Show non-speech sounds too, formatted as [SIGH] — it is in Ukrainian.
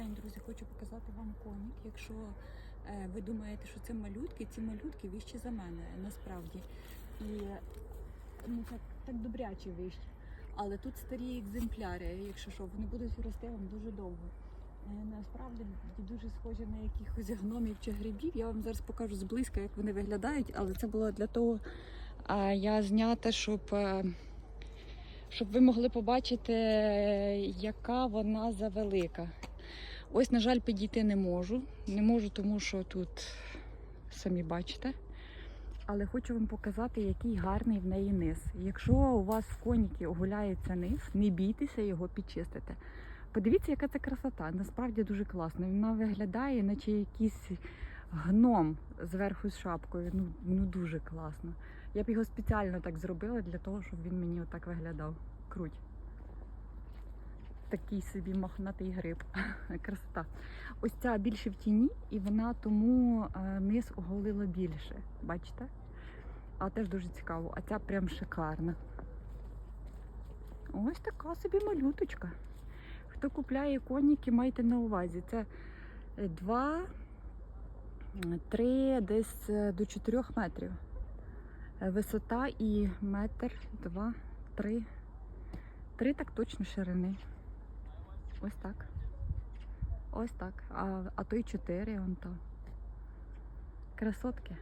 день, друзі, хочу показати вам конік. Якщо е, ви думаєте, що це малютки, ці малютки вищі за мене насправді. І ну, так, так добряче вищі. Але тут старі екземпляри, якщо що, вони будуть рости вам дуже довго. Е, Насправді дуже схожі на якихось гномів чи грибів. Я вам зараз покажу зблизька, як вони виглядають, але це було для того, а, я знята, щоб, е, щоб ви могли побачити, яка вона завелика. Ось, на жаль, підійти не можу. Не можу, тому що тут самі бачите. Але хочу вам показати, який гарний в неї низ. Якщо у вас в коніки огуляється низ, не бійтеся його підчистити. Подивіться, яка це красота. Насправді дуже класно. Вона виглядає, наче якийсь гном зверху з шапкою. Ну, ну дуже класно. Я б його спеціально так зробила для того, щоб він мені отак виглядав. Круть. Такий собі мохнатий гриб. [LAUGHS] Красота. Ось ця більше в тіні, і вона тому е, низ оголила більше. Бачите? А теж дуже цікаво. А ця прям шикарна. Ось така собі малюточка. Хто купляє коніки, майте на увазі. Це 2, 3, десь е, до 4 метрів. Е, Висота і метр, два, три. Три так точно ширини. Ось так. Ось так. А, а то й чотири он то. Красотки.